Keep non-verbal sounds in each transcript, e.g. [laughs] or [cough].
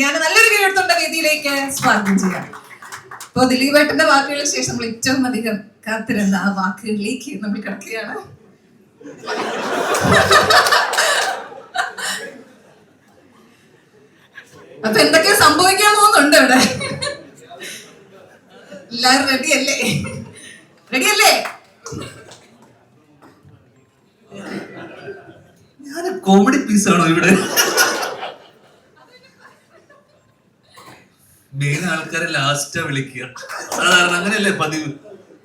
ഞാൻ നല്ലൊരു കീഴെടുത്തോണ്ട വേദിയിലേക്ക് സ്വാഗതം ചെയ്യാം ഇപ്പൊ ദിലീപേട്ടന്റെ വാക്കുകൾക്ക് ശേഷം നമ്മൾ ഏറ്റവും അധികം കാത്തിരുന്ന ആ വാക്കുകളിലേക്ക് നമ്മൾ കിടക്കുകയാണ്. അപ്പൊ എന്തൊക്കെ സംഭവിക്കാൻ പോകുന്നുണ്ട് ഇവിടെ? എല്ലാരും റെഡി അല്ലേ? റെഡി അല്ലേ? ഞാൻ കോമഡി പീസാണോ ഇവിടെ? മെയിൻ ആൾക്കാരെ ലാസ്റ്റാ വിളിക്കുക. സാധാരണ അങ്ങനെയല്ലേ പതിവ്?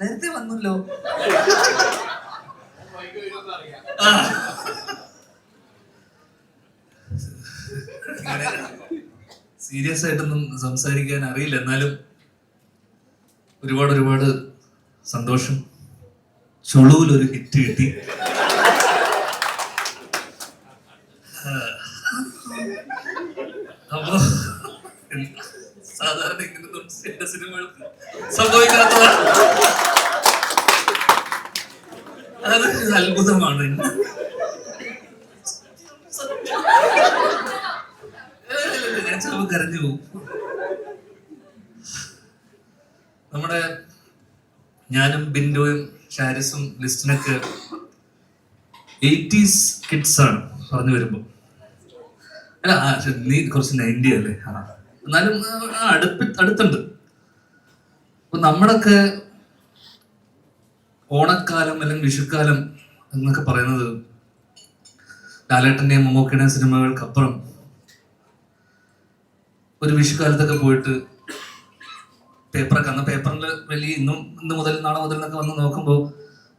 നേരത്തെ വന്നല്ലോ. സീരിയസ് ആയിട്ടൊന്നും സംസാരിക്കാൻ അറിയില്ല. എന്നാലും ഒരുപാട് ഒരുപാട് സന്തോഷം. ചുളുവിൽ ഒരു ഹിറ്റ് കിട്ടി അപ്പോ സാധാരണ ഇങ്ങനൊന്നും എന്റെ സിനിമകൾക്ക് സംഭവിക്കാത്തതാണ്. അത് അത്ഭുതമാണ്. ഞാൻ ചിലപ്പോ കരഞ്ഞു പോകും. നമ്മുടെ ഞാനും ബിൻഡോയും ഷാരിസും ലിസ്റ്റിനൊക്കെ എയ്റ്റീസ് കിഡ്സ് ആണ് പറഞ്ഞു വരുമ്പോ. അല്ല നീ കുറച്ച് നയന്റി അല്ലേ? ആ. എന്നാലും അടുപ്പി അടുത്തുണ്ട്. അപ്പൊ നമ്മളൊക്കെ ഓണക്കാലം അല്ലെങ്കിൽ വിഷുക്കാലം എന്നൊക്കെ പറയുന്നത് ലാലേട്ടന്റെയും മമ്മൂക്കയുടെയും സിനിമകൾക്കപ്പുറം ഒരു വിഷുക്കാലത്തൊക്കെ പോയിട്ട് പേപ്പറൊക്കെ അന്ന് പേപ്പറിൽ വലിയ ഇന്നും ഇന്ന് മുതൽ നാളെ മുതൽ എന്നൊക്കെ വന്ന് നോക്കുമ്പോൾ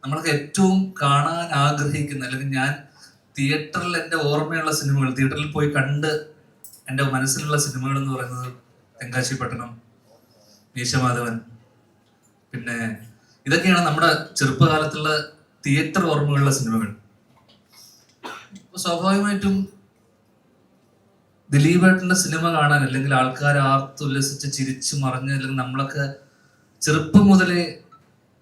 നമ്മളൊക്കെ ഏറ്റവും കാണാൻ ആഗ്രഹിക്കുന്ന അല്ലെങ്കിൽ ഞാൻ തിയേറ്ററിൽ എന്റെ ഓർമ്മയുള്ള സിനിമകൾ തിയേറ്ററിൽ പോയി കണ്ട് എന്റെ മനസ്സിലുള്ള സിനിമകൾ എന്ന് പറയുന്നത് തെങ്കാശി പട്ടണം മീശമാധവൻ പിന്നെ ഇതൊക്കെയാണ് നമ്മുടെ ചെറുപ്പകാലത്തുള്ള തിയേറ്റർ ഓർമ്മകളുള്ള സിനിമകൾ. സ്വാഭാവികമായിട്ടും ദിലീപായിട്ടുള്ള സിനിമ കാണാൻ അല്ലെങ്കിൽ ആൾക്കാർ ആർത്തുല്ലസിച്ച് ചിരിച്ചു മറിഞ്ഞ് അല്ലെങ്കിൽ നമ്മളൊക്കെ ചെറുപ്പം മുതലേ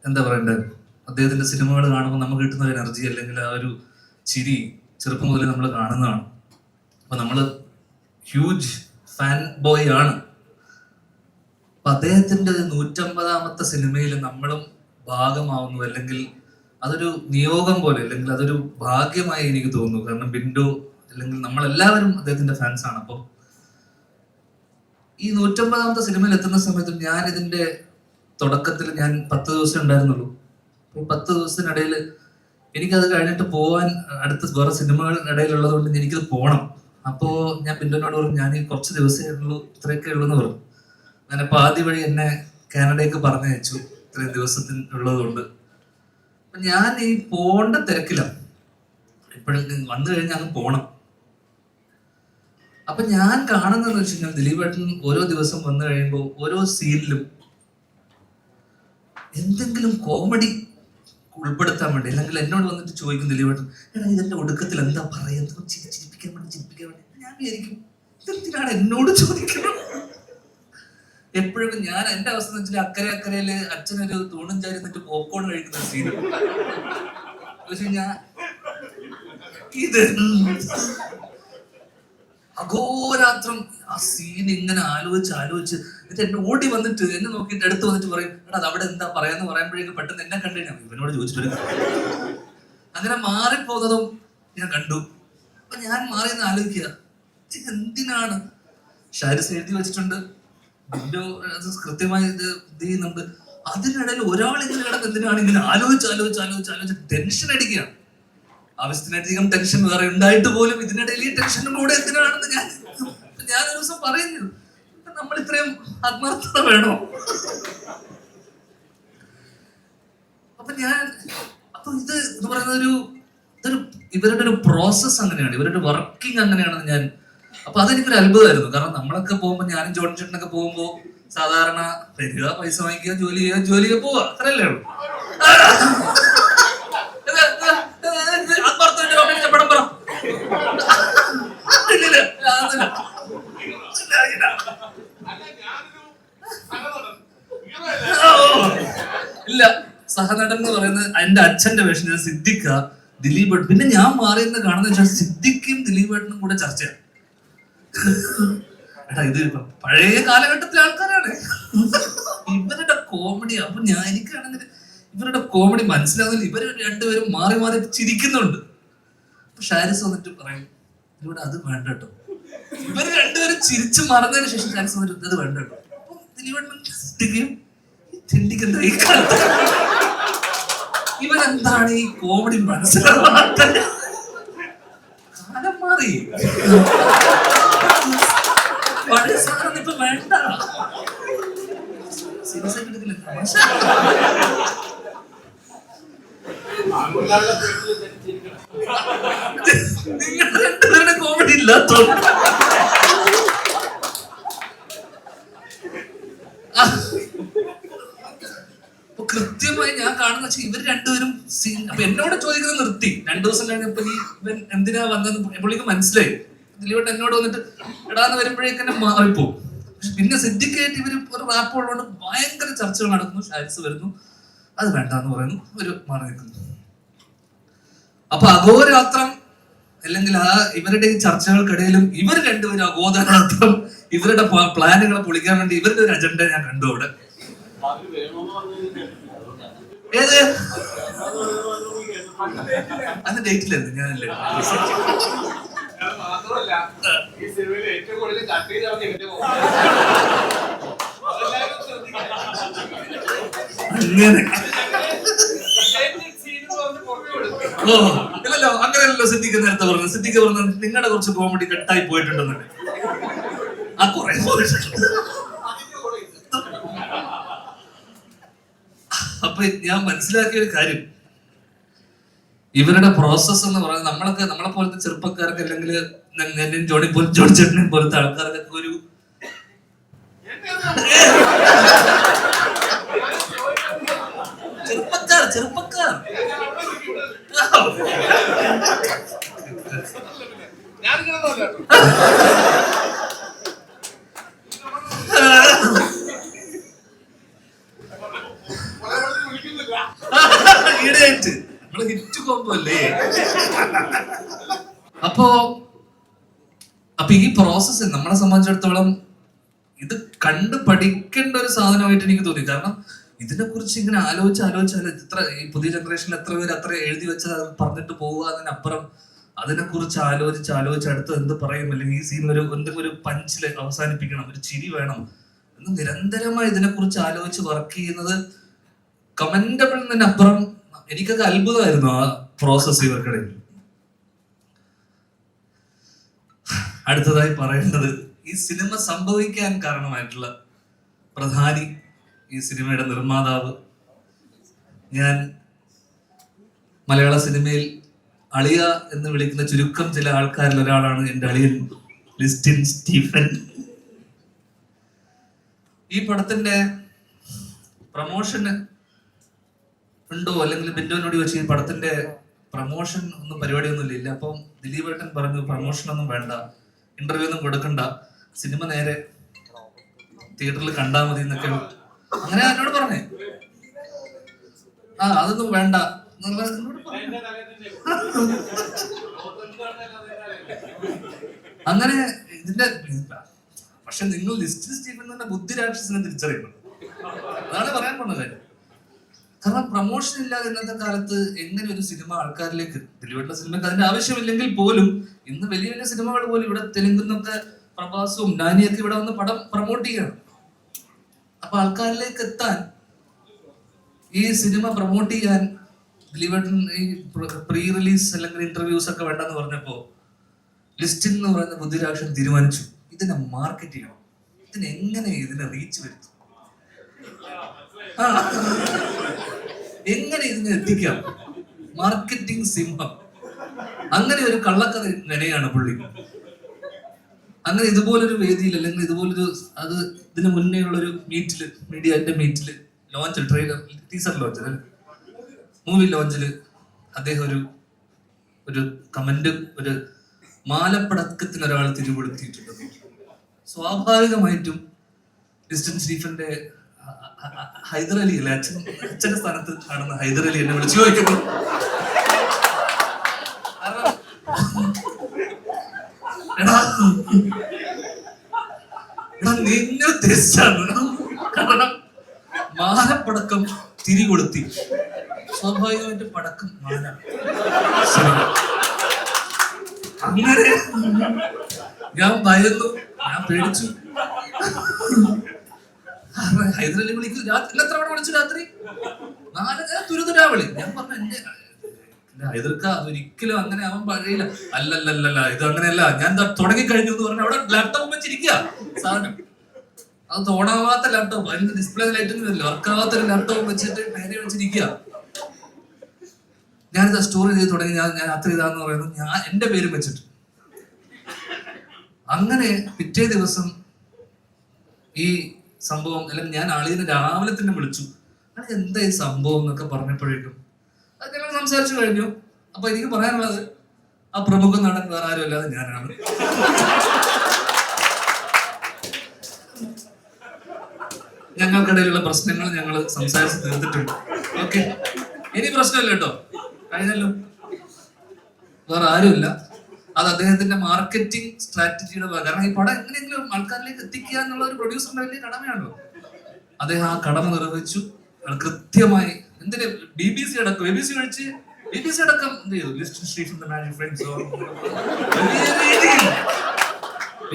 എന്താ പറയണ്ടത് അദ്ദേഹത്തിന്റെ സിനിമകൾ കാണുമ്പോൾ നമുക്ക് കിട്ടുന്ന ഒരു എനർജി അല്ലെങ്കിൽ ആ ഒരു ചിരി ചെറുപ്പം മുതലേ നമ്മൾ കാണുന്നതാണ്. അപ്പൊ നമ്മൾ ഹ്യൂജ് ഫാൻ ബോയ് ആണ് അദ്ദേഹത്തിന്റെ നൂറ്റമ്പതാമത്തെ സിനിമയിൽ നമ്മളും ഭാഗമാവുന്നു. അല്ലെങ്കിൽ അതൊരു നിയോഗം പോലെ അല്ലെങ്കിൽ അതൊരു ഭാഗ്യമായി എനിക്ക് തോന്നുന്നു. കാരണം ബിൻഡു അല്ലെങ്കിൽ നമ്മളെല്ലാവരും അദ്ദേഹത്തിന്റെ ഫാൻസ് ആണ്. അപ്പോൾ ഈ നൂറ്റമ്പതാമത്തെ സിനിമയിൽ എത്തുന്ന സമയത്ത് ഞാൻ ഇതിന്റെ തുടക്കത്തിൽ ഞാൻ പത്ത് ദിവസം ഉണ്ടായിരുന്നുള്ളൂ. അപ്പോൾ പത്ത് ദിവസത്തിനിടയിൽ എനിക്കത് കഴിഞ്ഞിട്ട് പോവാൻ അടുത്ത വേറെ സിനിമകൾ ഇടയിലുള്ളത് കൊണ്ട് എനിക്കത് പോകണം അപ്പോ ഞാൻ ബിന്ദുവിനോട് പറഞ്ഞു ഞാൻ ഈ കുറച്ച് ദിവസമേ ഉള്ളൂ ഇത്രയൊക്കെ ഉള്ളൂ എന്ന് പറഞ്ഞു. അങ്ങനെ പാതി വഴി എന്നെ കാനഡയ്ക്ക് പറഞ്ഞയച്ചു ഇത്രയും ദിവസത്തിന് ഉള്ളതുകൊണ്ട്. അപ്പൊ ഞാൻ ഈ പോണ്ട തിരക്കിലാണ് ഇപ്പോഴും വന്നു കഴിഞ്ഞാൽ അങ്ങ് പോണം. അപ്പൊ ഞാൻ കാണുന്നതെന്ന് വെച്ച് കഴിഞ്ഞാൽ ദിലീപേട്ടൻ ഓരോ ദിവസം വന്നു കഴിയുമ്പോൾ ഓരോ സീനിലും എന്തെങ്കിലും കോമഡി ഉൾപ്പെടുത്താൻ വേണ്ടി അല്ലെങ്കിൽ എന്നോട് വന്നിട്ട് ചോദിക്കും ദിലീപേട്ടൻ എടാ ഇതിന്റെ ഒടുക്കത്തിൽ എന്താ പറയുന്നത്? ചിരി- ചിരിപ്പിക്കാൻ വേണ്ടി ചിരിപ്പിക്കാൻ വേണ്ടി. ഞാൻ വിചാരിക്കും ഇതെന്തിനാണ് എന്നോട് ചോദിക്കണം എപ്പോഴും ഞാൻ എന്റെ അവസ്ഥ വെച്ചാൽ അക്കരെ അക്കരയിൽ അച്ഛനൊരു തൂണും ചാരി എന്നിട്ട് പോപ്കോൺ കഴിക്കുന്ന സീൻ പക്ഷെ ഞാൻ ഇത് അഘോരാത്രം ആ സീൻ ഇങ്ങനെ ആലോചിച്ച് ആലോചിച്ച് എന്നിട്ട് എന്നെ ഓടി വന്നിട്ട് എന്നെ നോക്കിയിട്ട് അടുത്ത് വന്നിട്ട് പറയും എടാ അത് അവിടെ എന്താ പറയാന്ന് പറയുമ്പോഴേക്കും പെട്ടെന്ന് എന്നെ കണ്ടു ഇവനോട് ചോദിച്ചിട്ട് അങ്ങനെ മാറിപ്പോകുന്നതും ഞാൻ കണ്ടു. അപ്പൊ ഞാൻ മാറിയെന്ന് ആലോചിക്കുക എന്തിനാണ്? ഷാരിസ് എഴുതി വെച്ചിട്ടുണ്ട്. അത് കൃത്യമായി ഇത് ഇത് ചെയ്യുന്നുണ്ട്. അതിനിടയിൽ ഒരാൾ ഇങ്ങനെ കിടന്ന് എന്തിനാണ് ഇങ്ങനെ ആലോചിച്ച് ആലോചിച്ച് ആലോചിച്ച് ആലോചിച്ച് ടെൻഷൻ അടിക്കുകയാണ്. ആവശ്യത്തിനധികം ടെൻഷൻ വേറെ ഉണ്ടായിട്ട് പോലും ഇതിനിടയിൽ ടെൻഷനും കൂടെ എന്തിനാണെന്ന് ഞാൻ ഞാൻ ഒരു ദിവസം പറയുന്നു. നമ്മൾ ഇത്രയും ആത്മാർത്ഥത വേണോ? അപ്പൊ ഞാൻ അപ്പൊ ഇത് എന്ന് പറയുന്നത് ഒരു ഇതൊരു ഇവരുടെ ഒരു പ്രോസസ് അങ്ങനെയാണ്. ഇവരുടെ വർക്കിംഗ് അങ്ങനെയാണെന്ന് ഞാൻ അപ്പൊ അതെനിക്കൊരു അത്ഭുതമായിരുന്നു. കാരണം നമ്മളൊക്കെ പോകുമ്പോൾ ഞാനും ജോൺ ചേട്ടനൊക്കെ പോകുമ്പോ സാധാരണ വരിക പൈസ വാങ്ങിക്കുക ജോലി ചെയ്യുക ജോലി ചെയ്യുക പോവുക അത്രയല്ലേ ഉള്ളൂ ആത്മാർത്ഥമായിട്ട് അഭിനയിച്ച പടം പറ ഇല്ലില്ല, അതൊന്നുമില്ല. ഇല്ല, ഇല്ല. ഓ, ഇല്ല സഹനടൻ എന്ന് പറയുന്നത് എന്റെ അച്ഛന്റെ വേഷം സിദ്ദിഖ ദിലീപ് പിന്നെ ഞാൻ മാറിയെന്ന് കാണുന്ന വെച്ചാൽ സിദ്ദിഖും ദിലീപ് ഏട്ടനും കൂടെ ചർച്ചയാണ്. എടാ ഇത് പഴയ കാലഘട്ടത്തിലെ ആൾക്കാരാണ്. ഇവരുടെ കോമഡി അപ്പൊ ഞാൻ എനിക്കാണെങ്കിൽ ഇവരുടെ കോമഡി മനസ്സിലാവുന്നില്ല. ഇവർ രണ്ടുപേരും മാറി മാറി ചിരിക്കുന്നുണ്ട്. ഷാരിസ് വന്നിട്ട് പറയും ഇവിടെ അത് വേണ്ട കേട്ടോ. ഇവർ രണ്ടുപേരും ചിരിച്ചു മറന്നതിന് ശേഷം ഷാരിസ് വന്നിട്ട് അത് വേണ്ട കേട്ടോ. അപ്പം ദിലീപ് ചിന്തിക്കുകയും, ഈ ഈ കാലത്ത് ഇവരെന്താണ് ഈ കോമഡി മനസ്സിലാവാത്ത കാലം മാറി. പഴയ സാധനം ഇപ്പൊ വേണ്ട. നിങ്ങൾ രണ്ടുപേരുടെ കോമഡി ഇല്ലാത്തോണ്ട് ആ. അപ്പൊ കൃത്യമായി ഞാൻ കാണുന്ന വെച്ചാൽ ഇവർ രണ്ടുപേരും സീൻ അപ്പൊ എന്നോട് ചോദിക്കുന്നത് നിർത്തി. രണ്ടു ദിവസം കഴിഞ്ഞപ്പോ ഈ ഇവൻ എന്തിനാ വന്നതെന്ന് പുള്ളിക്ക് മനസ്സിലായി. ദിലീപട്ട് എന്നോട് വന്നിട്ട് ഇടാന്ന് വരുമ്പോഴേക്ക് തന്നെ മാറിപ്പോകും പക്ഷെ പിന്നെ സിദ്ധിക്കായിട്ട് ഇവർ ഒരു റാപ്പ് ഉള്ളതുകൊണ്ട് ഭയങ്കര ചർച്ചകൾ നടക്കുന്നു ഷാരിസ് വരുന്നു. അത് വേണ്ട എന്ന് പറയുന്നു. ഒരു മാറി നിൽക്കുന്നു. അപ്പൊ അഘോരാത്രം അല്ലെങ്കിൽ ആ ഇവരുടെ ഈ ചർച്ചകൾക്കിടയിലും ഇവർ രണ്ടുപേരും അഘോരാത്രം ഇവരുടെ പ്ലാനുകളെ പൊളിക്കാൻ വേണ്ടി ഇവരുടെ ഒരു അജണ്ട ഞാൻ കണ്ടു അവിടെ. ഏത്? അത് ഡേറ്റിലായിരുന്നു ഞാനല്ലേ മാത്രമല്ല ഈ സിനിമയിൽ ഏറ്റവും കൂടുതൽ കട്ട് ചെയ്താണ് ഇവന്റെ മുഖം. അതെല്ലാവരും ശ്രദ്ധിക്കണം. അങ്ങനെ. ഓ ഇല്ലല്ലോ അങ്ങനെയല്ലോ സിദ്ദിഖ് നേരത്തെ പറഞ്ഞു സിദ്ധിക്ക് പറഞ്ഞു നിങ്ങളുടെ കുറച്ച് കോമഡി കട്ടായി പോയിട്ടുണ്ടെന്നല്ലേ ആ കുറെ. അപ്പൊ ഞാൻ മനസ്സിലാക്കിയ ഒരു കാര്യം ഇവരുടെ പ്രോസസ്സ് എന്ന് പറയുന്നത് നമ്മളൊക്കെ നമ്മളെ പോലത്തെ ചെറുപ്പക്കാർക്ക് അല്ലെങ്കിൽ എന്നെയും ജോണി പോലും ജോണി ചേട്ടനെ പോലത്തെ ആൾക്കാർക്കൊക്കെ ഒരു ചെറുപ്പക്കാർ ചെറുപ്പക്കാർ. ഞാനിങ്ങനെ ഒന്നുമല്ല കേട്ടോ. കുറെ പേർക്ക് വിളിക്കുന്നില്ല. ഈടെയായിട്ട് നമ്മൾ അല്ലേ [laughs] അപ്പോ അപ്പൊ ഈ പ്രോസസ്സ് നമ്മളെ സംബന്ധിച്ചിടത്തോളം ഇത് കണ്ട് പഠിക്കേണ്ട ഒരു സാധനമായിട്ട് എനിക്ക് തോന്നി. കാരണം ഇതിനെ കുറിച്ച് ഇങ്ങനെ ആലോചിച്ച് ആലോചിച്ചാൽ ഇത്ര ഈ പുതിയ ജനറേഷനിൽ എത്ര പേര് അത്ര എഴുതി വെച്ച പറഞ്ഞിട്ട് പോവുക അതിനപ്പുറം അതിനെ കുറിച്ച് ആലോചിച്ച് ആലോചിച്ച് അടുത്ത് എന്ത് പറയും? അല്ലെങ്കിൽ ഈ സീൻ ഒരു എന്തെങ്കിലും ഒരു പഞ്ചിൽ അവസാനിപ്പിക്കണം ഒരു ചിരി വേണം എന്ന് നിരന്തരമായി ഇതിനെ കുറിച്ച് ആലോചിച്ച് വർക്ക് ചെയ്യുന്നത് കമന്റബിൾ അപ്പുറം എനിക്കത് അത്ഭുതമായിരുന്നു. ആ പ്രോസസ് ഇവർക്കിടയിൽ അടുത്തതായി പറയേണ്ടത് ഈ സിനിമ സംഭവിക്കാൻ കാരണമായിട്ടുള്ള പ്രധാനി ഈ സിനിമയുടെ നിർമ്മാതാവ്. ഞാൻ മലയാള സിനിമയിൽ അളിയ എന്ന് വിളിക്കുന്ന ചുരുക്കം ചില ആൾക്കാരിൽ ഒരാളാണ് എന്റെ അളിയൻ ലിസ്റ്റിൻ സ്റ്റീഫൻ. ഈ പടത്തിന്റെ പ്രമോഷന് ഉണ്ടോ അല്ലെങ്കിൽ ബിന്ദുവിനോട് ചോദിച്ചു ഈ പടത്തിന്റെ പ്രമോഷൻ ഒന്നും പരിപാടിയൊന്നും ഇല്ല അപ്പം ദിലീപ് ഏട്ടൻ പറഞ്ഞു പ്രമോഷൻ ഒന്നും വേണ്ട. ഇന്റർവ്യൂ ഒന്നും കൊടുക്കണ്ട. സിനിമ നേരെ തിയേറ്ററിൽ കണ്ടാൽ മതി എന്നൊക്കെ അങ്ങനെ എന്നോട് പറഞ്ഞേ. ആ അതൊന്നും വേണ്ട? അങ്ങനെ ഇതിന്റെ പക്ഷെ നിങ്ങൾ ലിസ്റ്റ് ചെയ്യുന്ന ബുദ്ധി രാക്ഷസിനെ തിരിച്ചറിയണം. അതാണ് പറയാൻ പോകുന്ന കാര്യം കാരണം പ്രൊമോഷൻ ഇല്ലാതെ ഇന്നത്തെ കാലത്ത് എങ്ങനെ ഒരു സിനിമ ആൾക്കാരിലേക്ക് ദിലീപേട്ട സിനിമയ്ക്ക് അതിന്റെ ആവശ്യമില്ലെങ്കിൽ പോലും ഇന്ന് വലിയ വലിയ സിനിമകൾ പോലും ഇവിടെ തെലുങ്കുന്നൊക്കെ പ്രഭാസും നാനിയൊക്കെ ഇവിടെ വന്ന് പടം പ്രൊമോട്ട് ചെയ്യണം. അപ്പൊ ആൾക്കാരിലേക്ക് എത്താൻ ഈ സിനിമ പ്രൊമോട്ട് ചെയ്യാൻ ദിലീപേട്ടൻ ഈ പ്രീ റിലീസ് അല്ലെങ്കിൽ ഇന്റർവ്യൂസ് ഒക്കെ വേണ്ടെന്ന് പറഞ്ഞപ്പോ ലിസ്റ്റിൽ എന്ന് പറയുന്ന ബുദ്ധിരാക്ഷൻ തീരുമാനിച്ചു. ഇതിനെ മാർക്കറ്റ് ചെയ്യണം. ഇതിനെങ്ങനെ ഇതിനെ റീച്ച് വരുത്തും. എങ്ങനെ ഇതിനെ എത്തിക്കാം? മാർക്കറ്റിംഗ് സിംഹം. അങ്ങനെ ഒരു കള്ളക്കഥ നിലയാണ് പുള്ളി. അങ്ങനെ ഇതുപോലൊരു വേദിയിൽ അല്ലെങ്കിൽ ഇതുപോലൊരു അത് ഇതിന് മുന്നേ ഉള്ള ഒരു മീറ്റിൽ മീഡിയന്റെ മീറ്റിൽ launch trailer teaser launch movie ലോഞ്ചിൽ അദ്ദേഹം ഒരു ഒരു കമന്റ് ഒരു മാലപ്പടക്കത്തിന് ഒരാൾ തിരികൊടുത്തിട്ടുണ്ട് സ്വാഭാവികമായിട്ടും ഡിസ്റ്റൻസ് സ്റ്റീഫന്റെ ഹ- അല്ലേ? അച്ഛൻ അച്ഛന്റെ സ്ഥാനത്ത് കാണുന്ന ഹൈദരലി എന്നെ വിളിച്ചു ചോദിക്കുന്നു. എടാ മാലപ്പടക്കം തിരികൊളുത്തി സ്വാഭാവികമായിട്ട് പടക്കം മാല. അങ്ങനെ ഞാൻ ഭയന്നു ഞാൻ പേടിച്ചു. ഹൈദരലി വിളിക്കും. രാത്രി എത്ര തവണ വിളിച്ചു രാത്രി? നാല് തുരുതുരാ വിളി ഞാൻ പറഞ്ഞു എന്റെ ഇല്ല, ഹൈദർക്ക ഒരിക്കലും അങ്ങനെ അവൻ പഴയില്ല അല്ലല്ലല്ല ഇത് അങ്ങനെയല്ല. ഞാൻ തുടങ്ങി കഴിഞ്ഞു എന്ന് പറഞ്ഞു അവിടെ ലാപ്ടോപ്പ് വെച്ചിരിക്കുക സാധനം. അത് തോണാവാത്ത ലാപ്ടോപ്പ് അതിന്റെ ഡിസ്പ്ലേ ലൈറ്റ് വർക്കാവാത്ത ഒരു ലാപ്ടോപ്പ് വെച്ചിട്ട് നേരെ വെച്ചിരിക്കുക ഞാനിത് സ്റ്റോർ ചെയ്ത് തുടങ്ങി. ഞാൻ ഞാൻ അത്ര ഇതാന്ന് പറയുന്നത് ഞാൻ എന്റെ പേര് വെച്ചിട്ട്. അങ്ങനെ പിറ്റേ ദിവസം ഈ സംഭവം അല്ലെങ്കിൽ ഞാൻ ആളിനെ രാവിലെ തന്നെ വിളിച്ചു. "അണ്ണാ, എന്താ ഈ സംഭവം? എന്നൊക്കെ പറഞ്ഞപ്പോഴേക്കും അത് ഞങ്ങൾ സംസാരിച്ചു കഴിഞ്ഞു. അപ്പൊ എനിക്ക് പറയാനുള്ളത് ആ പ്രമുഖ നടൻ വേറെ ആരും അല്ലാതെ ഞാനാണ്. ഞങ്ങൾക്കിടയിലുള്ള പ്രശ്നങ്ങൾ ഞങ്ങൾ സംസാരിച്ച് തീർത്തിട്ടുണ്ട്. ഓക്കെ ഇനി പ്രശ്നമില്ല കേട്ടോ. കഴിഞ്ഞല്ലോ വേറെ ആരുമില്ല. അത് അദ്ദേഹത്തിന്റെ മാർക്കറ്റിംഗ് സ്ട്രാറ്റജിയുടെ കാരണം ഈ പടം എങ്ങനെയെങ്കിലും ആൾക്കാരിലേക്ക് എത്തിക്കുക എന്നുള്ള ഒരു പ്രൊഡ്യൂസറിന്റെ വലിയ കടമയാണല്ലോ. അദ്ദേഹം ആ കടമ നിർവഹിച്ചു. കൃത്യമായി എന്തിന്? ബി ബി സി അടക്കം. ബി ബി സി കഴിച്ച് ബി ബി സി അടക്കം എന്ത് ചെയ്തു? ലിസ്റ്റ് സ്റ്റേഷൻ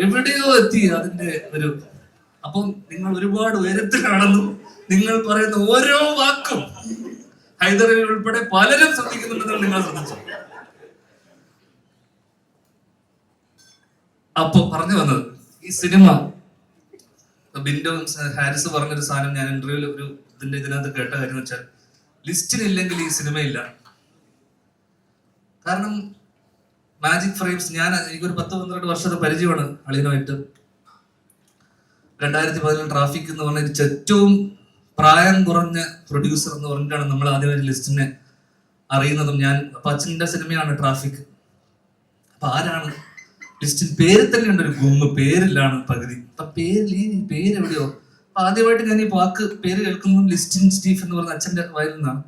എവിടെയോ എത്തി അതിന്റെ ഒരു അപ്പം നിങ്ങൾ ഒരുപാട് കാണുന്നു. നിങ്ങൾ പറയുന്ന ഓരോ വാക്കും ഹൈദരലി ഉൾപ്പെടെ പലരും ശ്രദ്ധിക്കുന്നുണ്ടെന്ന് നിങ്ങൾ ശ്രദ്ധിച്ചു? അപ്പൊ പറഞ്ഞു വന്നത് ഈ സിനിമ ബിൻഡോ ഹാരിസ് പറഞ്ഞൊരു സാധനം ഞാൻ ഇന്റർവ്യൂവിൽ ഒരു ഇതിന്റെ ഇതിനകത്ത് കേട്ട കാര്യം വെച്ചാൽ ലിസ്റ്റിനില്ലെങ്കിൽ ഈ സിനിമയില്ല. കാരണം മാജിക് ഫ്രെയിംസ് ഞാൻ എനിക്കൊരു പത്ത് പന്ത്രണ്ട് വർഷത്തെ പരിചയമാണ് അളിയനുമായിട്ട്. രണ്ടായിരത്തി പതിനേഴ് ട്രാഫിക് എന്ന് പറഞ്ഞ ഏറ്റവും പ്രായം കുറഞ്ഞ പ്രൊഡ്യൂസർ എന്ന് പറഞ്ഞിട്ടാണ് നമ്മൾ ആദ്യമായിട്ട് ലിസ്റ്റിനെ അറിയുന്നതും ഞാൻ അപ്പൊ അച്ഛന്റെ സിനിമയാണ് ട്രാഫിക് അപ്പൊ ആരാണ് ലിസ്റ്റിൽ പേര് തന്നെ ഉണ്ട് ഒരു ഗുമ്മ പേരിലാണ് പകുതി. അപ്പൊ പേരിൽ ഈ പേര് എവിടെയോ അപ്പൊ ആദ്യമായിട്ട് ഞാൻ ഈ വാക്ക് പേര് കേൾക്കുമ്പോൾ ലിസ്റ്റിൻ സ്റ്റീഫ് എന്ന് പറഞ്ഞ അച്ഛന്റെ വയൽ നിന്നാണ്.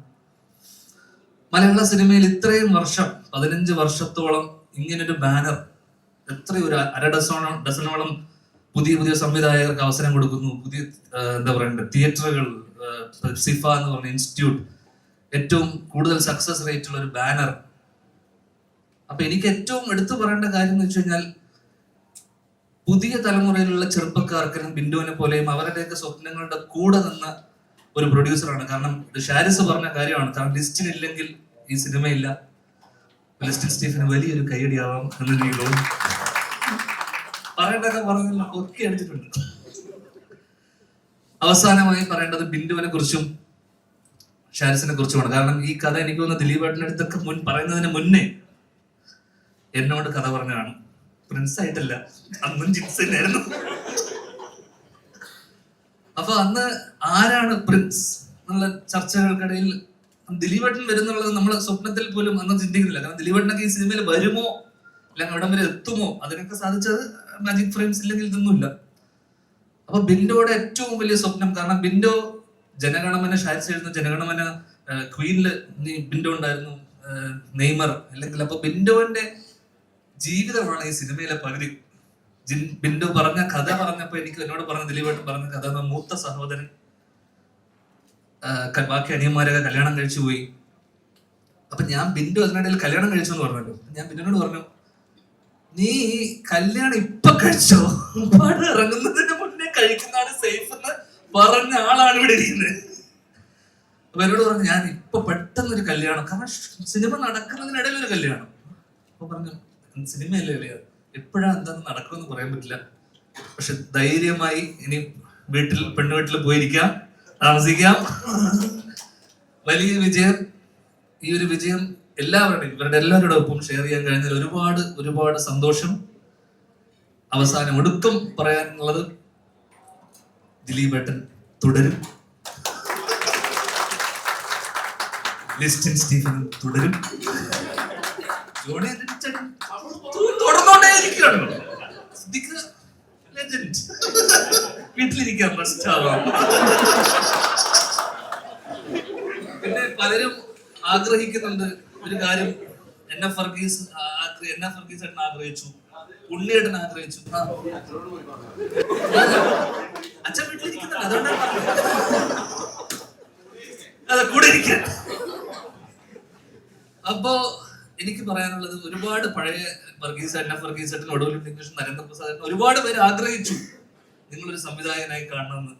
മലയാള സിനിമയിൽ ഇത്രയും വർഷം പതിനഞ്ച് വർഷത്തോളം ഇങ്ങനൊരു ബാനർ എത്ര ഒരു അര ഡസോളം ഡസനോളം പുതിയ പുതിയ സംവിധായകർക്ക് അവസരം കൊടുക്കുന്നു. പുതിയ എന്താ പറയണ്ടേ തിയേറ്ററുകൾ സിഫ എന്ന് പറഞ്ഞ ഇൻസ്റ്റിറ്റ്യൂട്ട്. ഏറ്റവും കൂടുതൽ സക്സസ് റേറ്റ് ഉള്ള ഒരു ബാനർ അപ്പൊ എനിക്ക് ഏറ്റവും എടുത്തു പറയേണ്ട കാര്യം എന്ന് വെച്ച് കഴിഞ്ഞാൽ പുതിയ തലമുറയിലുള്ള ചെറുപ്പക്കാർക്കും ബിന്ദുവിനെ പോലെയും അവരുടെയൊക്കെ സ്വപ്നങ്ങളുടെ കൂടെ നിന്ന ഒരു പ്രൊഡ്യൂസറാണ് കാരണം ഷാരിസ് പറഞ്ഞ കാര്യമാണ്. കാരണം ലിസ്റ്റിൽ ഇല്ലെങ്കിൽ ഈ സിനിമയില്ല. ലിസ്റ്റിൻ സ്റ്റീഫിന് വലിയൊരു കൈയടിയാവാം എന്ന് എനിക്ക് തോന്നുന്നു. പറയേണ്ടതൊക്കെ പറഞ്ഞില്ല ഒക്കെ അടിച്ചിട്ടുണ്ട്. അവസാനമായി പറയേണ്ടത് ബിന്ദുവിനെ കുറിച്ചും ഷാരിസിനെ കുറിച്ചുമാണ്. കാരണം ഈ കഥ എനിക്ക് തോന്നുന്നു ദിലീപേട്ടന്റെ അടുത്തൊക്കെ മുൻ പറയുന്നതിന് മുന്നേ എന്നോട് കഥ പറഞ്ഞതാണ്. പ്രിൻസ് ആയിട്ടല്ല അന്നും ജിൻസ് തന്നെയായിരുന്നു. അപ്പൊ അന്ന് ആരാണ് പ്രിൻസ് എന്നുള്ള ചർച്ചകൾക്കിടയിൽ ദിലീപേട്ടൻ വരുന്നുള്ളത് നമ്മൾ സ്വപ്നത്തിൽ പോലും അന്ന് ചിന്തിക്കുന്നില്ല. കാരണം ദിലീപേട്ടനൊക്കെ ഈ സിനിമയിൽ വരുമോ? അല്ലെങ്കിൽ അവിടം വരെ എത്തുമോ? അതിനൊക്കെ സാധിച്ചത് മാജിക് ഫ്രെയിംസ് ഇല്ലെങ്കിൽ ഇതൊന്നുമില്ല. അപ്പൊ ബിൻഡോയുടെ ഏറ്റവും വലിയ സ്വപ്നം കാരണം ബിൻഡോ ജനഗണമന ഷാരിസ് എഴുതുന്ന ജനഗണമന ക്വീനിൽ ബിൻഡോ ഉണ്ടായിരുന്നു നെയ്മർ. അല്ലെങ്കിൽ അപ്പൊ ബിൻഡോന്റെ ജീവിതമാണ് ഈ സിനിമയിലെ പകുതി. ജിൻ ബിന്ദു പറഞ്ഞ കഥ പറഞ്ഞപ്പോ എനിക്ക് എന്നോട് പറഞ്ഞ ദിലീപേട്ടൻ പറഞ്ഞ കഥ മൂത്ത സഹോദരൻ ബാക്കി അനിയന്മാരൊക്കെ കല്യാണം കഴിച്ചു പോയി. അപ്പൊ ഞാൻ ബിന്ദു അതിനിടയിൽ കല്യാണം കഴിച്ചു എന്ന് പറഞ്ഞല്ലോ. ഞാൻ ബിന്ദുവിനോട് പറഞ്ഞു നീ ഈ കല്യാണം ഇപ്പൊ കഴിച്ചോ? ഒരുപാട് ഇറങ്ങുന്നതിന് മുന്നേ കഴിക്കുന്നതാണ് സേഫ് എന്ന് പറഞ്ഞ ആളാണ് ഇവിടെ ഇരിക്കുന്നത്. അപ്പൊ എന്നോട് പറഞ്ഞു ഞാൻ ഇപ്പൊ പെട്ടെന്നൊരു കല്യാണം കാരണം സിനിമ നടക്കുന്നതിനിടയിൽ ഒരു കല്യാണം. അപ്പൊ പറഞ്ഞു സിനിമയല്ലേ അല്ലേ? എപ്പോഴാണ് എന്താന്ന് നടക്കുമെന്ന് പറയാൻ പറ്റില്ല. പക്ഷെ ധൈര്യമായി ഇനി വീട്ടിൽ പെണ്ണു വീട്ടിൽ പോയിരിക്കാം താമസിക്കാം. വലിയ വിജയം ഈ ഒരു വിജയം എല്ലാവരുടെയും ഇവരുടെ എല്ലാവരുടെ ഒപ്പം ഷെയർ ചെയ്യാൻ കഴിഞ്ഞാൽ ഒരുപാട് ഒരുപാട് സന്തോഷം. അവസാനം ഒടുക്കം പറയാനുള്ളത് ദിലീപ് ദിലീപേട്ടൻ തുടരും. ലിസ്റ്റിൻ സ്റ്റീഫൻ തുടരും. ജോണി റിച്ചർഡ് ലെജൻഡ് വീട്ടിലിരിക്കാൻ റെസ്റ്റ് ആവാം പിന്നെ പലരും ആഗ്രഹിക്കുന്നുണ്ട് ഒരു കാര്യം. ആ- എൻ എഫ് വർഗീസ് ചേട്ടൻ ആഗ്രഹിച്ചു. ഉണ്ണിയേട്ടൻ ആഗ്രഹിച്ചു. അച്ഛൻ വീട്ടിലിരിക്കുന്നില്ല അതുകൊണ്ടാണ്. അതെ കൂടെ ഇരിക്കാൻ. അപ്പോ എനിക്ക് പറയാനുള്ളത് ഒരുപാട് പഴയ വർഗീസ് എഫ് വർഗീസ് ഏട്ടൻ ഒടുവിൽ ഇംഗ്ലീഷ് നരേന്ദ്രപ്രസാദ് ഒരുപാട് പേര് ആഗ്രഹിച്ചു നിങ്ങളൊരു സംവിധായകനായി കാണണമെന്ന്.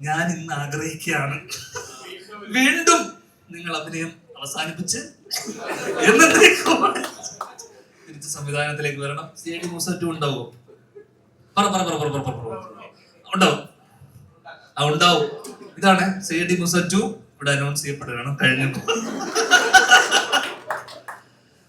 ഞാൻ ഇന്ന് ആഗ്രഹിക്കുകയാണ്. വീണ്ടും നിങ്ങൾ അഭിനയം അവസാനിപ്പിച്ച് തിരിച്ച് സംവിധാനത്തിലേക്ക് വരണം. സി ഡി മൂസ ഉണ്ടാവോ? പറ പറ പറ പറ പറ. ഉണ്ടാവും. ഉണ്ടാവും. ഇതാണ് സി ഡി മൂസ ഇവിടെ അനൗൺസ് ചെയ്യപ്പെടുകയാണ്. കഴിഞ്ഞു.